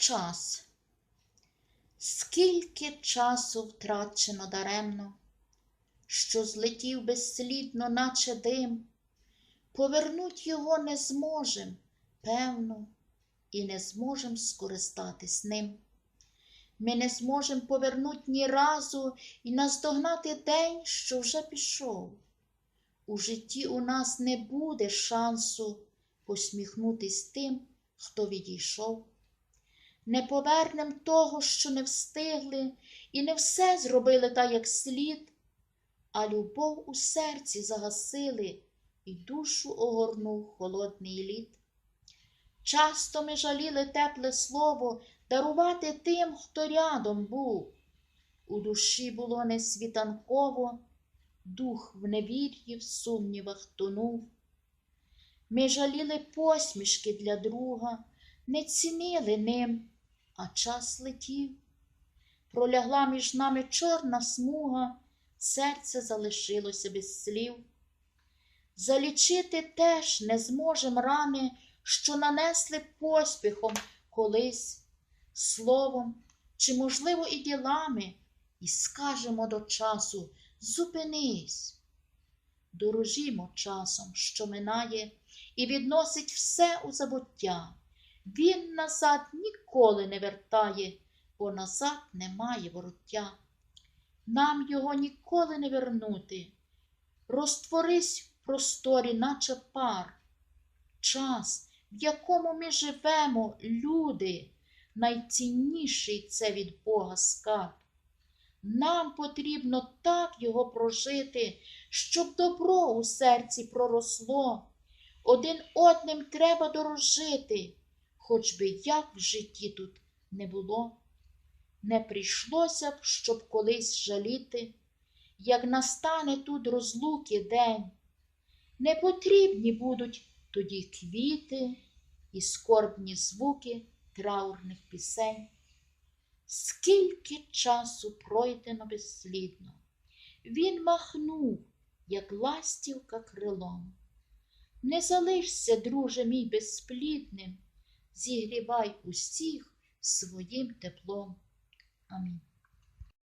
Час. Скільки часу втрачено даремно, що злетів безслідно, наче дим, повернуть його не зможем, певно, і не зможем скористатись ним. Ми не зможем повернуть ні разу і наздогнати день, що вже пішов. У житті у нас не буде шансу посміхнутись тим, хто відійшов. Не повернем того, що не встигли, і не все зробили так, як слід, а любов у серці загасили, і душу огорнув холодний лід. Часто ми жаліли тепле слово дарувати тим, хто рядом був. У душі було не світанково, дух в невір'ї, в сумнівах тонув. Ми жаліли посмішки для друга, не цінили ним, а час летів. Пролягла між нами чорна смуга, серце залишилося без слів. Залічити теж не зможем рани, що нанесли поспіхом колись, словом чи, можливо, і ділами, і скажемо до часу зупинись. Дорожімо часом, що минає, і відносить все у забуття. Він назад ніколи не вертає, бо назад немає вороття. Нам його ніколи не вернути. Розтворись в просторі, наче пар. Час, в якому ми живемо, люди, найцінніший це від Бога скарб. Нам потрібно так його прожити, щоб добро у серці проросло. Один одним треба дорожити, хоч би як в житті тут не було. Не прийшлося б, щоб колись жаліти, як настане тут розлуки день. Не потрібні будуть тоді квіти і скорбні звуки траурних пісень. Скільки часу пройдено безслідно, він махнув, як ластівка крилом. Не залишся, друже мій безплідним, зігрівай усіх своїм теплом. Амінь.